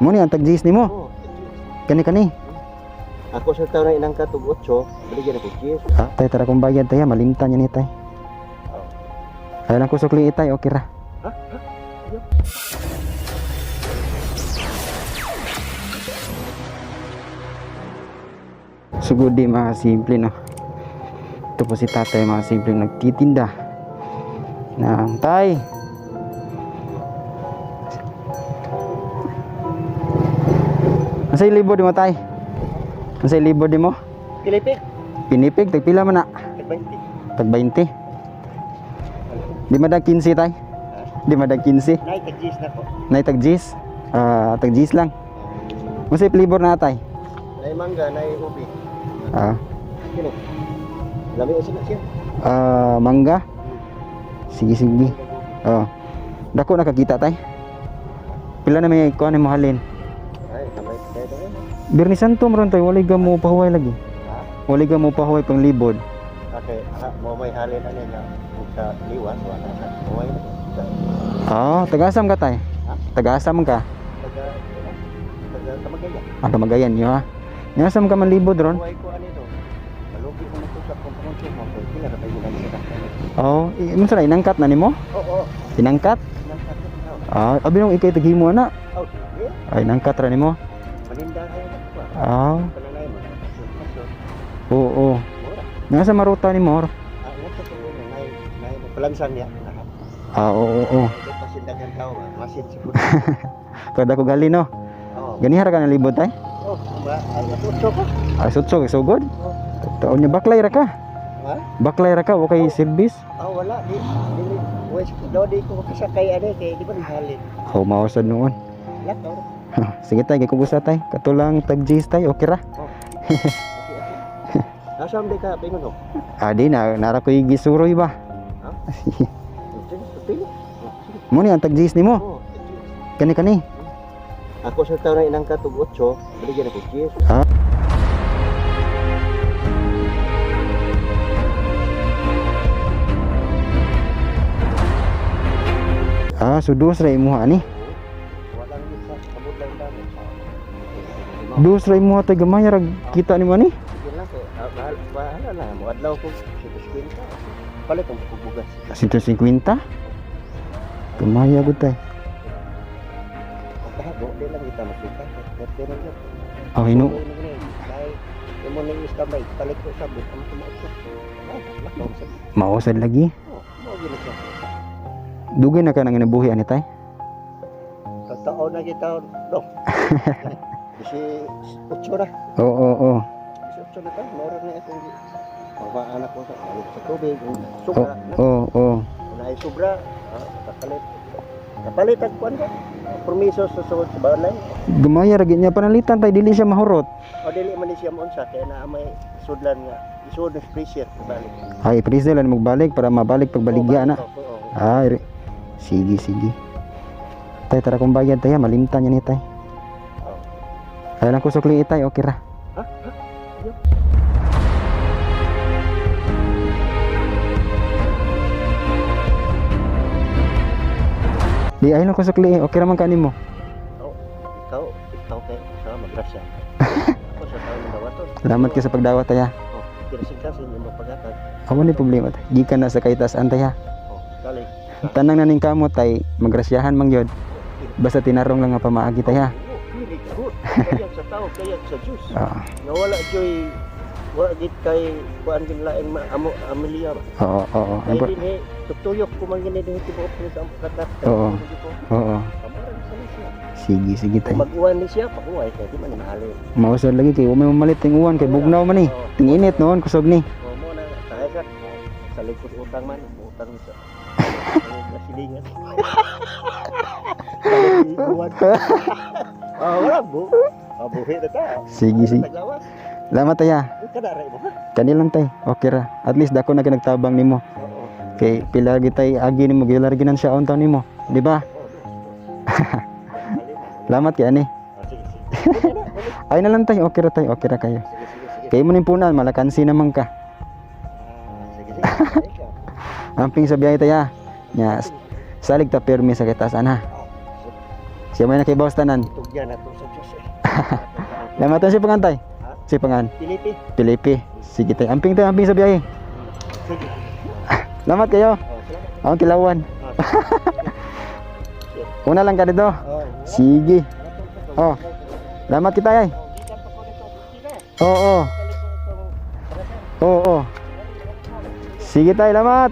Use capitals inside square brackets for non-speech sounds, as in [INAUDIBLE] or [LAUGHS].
Mo ni ang tag-jis nimo. Kani kani. Ako sa taon na inangkat og 8, baligyan ako cheese. Ah, tay tara kong bayad tay, malimtan niya ni tay. Ay lang kusok li tay, okay ra. Ha? Ha? Ayaw. Sugod di mga simple no. Ito po si tatay mga simple nagtitinda. Nang tay. Nasa libo di mo tay? Nasa libo di mo? Pilipik. Pinipig, tagpila man na. 20. Tag 20. Di madag 15 tay? Di madag 15. Nay tag cheese na ko. Nay tag G's. Ah, tag G's lang. Masay flavor na tay. Nay mangga, nay ubi. Ah, Kini. Lami o sila siya. ah, mangga. Sige sige. Oh. Dako nakakita tay. Pila na may kuan mo halin. Birni Santo maron tay walay ga mo pahuway lagi. Ha? Walay ga mo pahuway pang libod. Okay, ha, mo may halin ano niya. Sa liwan, wala na. Sa Ah, tagasam ka tay. Ha? Tagasam ka. taga taga. Ah, kamagayan niyo ha. Ngasam ka man libod ron. Uway ko ano ito. Malugi ko na ito sa kumponsyon mo. Kaya na tayo sa Oh, mo sa inangkat na nimo? Oo, oo. Inangkat? Ko. Ah, abi nung ikay taghimo na. Oh. Ay, nangkat ra nimo. Ko. Ah, oo. oo. Nasa maruta ni Mor. Ah, palansan niya. Ah, oo, oo, oo. Kada ko gali no. Oo. Ganihara ka. Oh, ba, ay, ko. Ah, sutso so good. Taon niya baklay ra ka. Ha? Baklay ra ka o kay service. Ah, wala. Di, di, di, wes, daw di ko kasakay ano, kaya di ba nahalin. Oh, mausad noon. Lakaw. [LAUGHS] Sige tay, kay kugusa tay. Katulang tag G's tay, okay ra. Okay. [LAUGHS] Nasaan di ka, pingon ho? Ah, di na nara ko gisuroy ba. Pili. [LAUGHS] Mo ni ang tag G's nimo. Oo. Kani kani. Ako sa taon na inangkat og 8, baligyan ako cheese. Ha? Ah, sudos ra imuha ni. Dos ray mo hatay gamay rag kita ni mani. Bahala ah, na mo adlaw ko 150. Palit ang bugas. 150? Gamay agud tay. Bago di kita makita. Pero lang. Ah ino. Imo ning isda bay palit ko sa bukas mo tumaot. Mao sad lagi. Dugay na ka nang inabuhi ani tay. Totoo na kita. No. [LAUGHS] 18 na. Oo, oo, oo. 18 na ka, mora na ito. Magbaanak ko sa, sa tubig, sobra. Oo, oo. Oh, oh. Unahin sobra, ah, kapalit. Kapalit ang kuwan ka. Permiso sa suod sa balay. Gumaya ragi niya panalitan tay dili siya mahurot. O dili man siya mo sa kay naa ah, may sudlan nga isud ng freezer balik. Ay freezer lang magbalik para mabalik pagbaligya na. Ay sige sige. Tay tara kung bayad tay malimtan yan ni tay. Oo. Ay lang kusok li tay, okay ra. Ha? Ha? Yo. Di ay lang kusok li, okay ra man kanin mo. Oh, ikaw, ikaw kay sa madrasa. [LAUGHS] Ako sa taon ng dawaton. Salamat ka sa pagdawat tay ha. Oh, kinasigtasin yung mga pagatag. Amo ni problema tay. Gikan na sa kaitas tay ha. Oh, dali. Tanang naning kamo tay, magrasyahan man gyud. Basta tinarong lang nga pamaagi tay ha. Oh, Dili good. Kaya sa tao, kaya sa Diyos. Oo, Nga wala joy wala gid kay kuan gid laing ma- amo amilyar. oo, oo. Kay Impor- din eh, tutuyok ko man gini din tibuok ni sa katat. Oo. Oo. Sige, sige tay. Mag-uwan ni siya, pag-uway kay di man mahalin. Mausad lagi kay umay mamalit ting uwan kay bugnaw man ni. Oo. Ting init noon kusog ni. O mo na kaya sa likod utang man, utang sa [LAUGHS] sa silingan. [LAUGHS] [LAUGHS] Ah, wala bu. Ah, buhi na ta. Sige, sige. Naglawas. Salamat tay ha. Kada ray mo. Kani lang tay. Okay ra. At least dako na kinagtabang nimo. Kay pila lagi tay agi nimo gilar ginan siya on taon nimo. Di ba? [LAUGHS] Salamat kay ani. Ah. [LAUGHS] Ay na lang tay. Okay ra tay. Okay ra kayo. Kay mo ning punan malakansi naman ka. Ah. Amping [LAUGHS] sa biyahe tay ha. Nya salig ta permi sa kitasan ha. Siya may nakibawas tanan. Tugyan na to sa Diyos eh. [LAUGHS] Lamatan si pangantay. Ha? Si pangan. Pilipi. Pilipi. Sige tayo. Amping tayo, amping sa biyahe. Sige. [LAUGHS] Salamat kayo. Oh. Akong kilawan. [LAUGHS] Una lang ka dito. oh. Sige. Oh. Salamat kita ay. Oo. Oo. Oo. Sige tayo, salamat.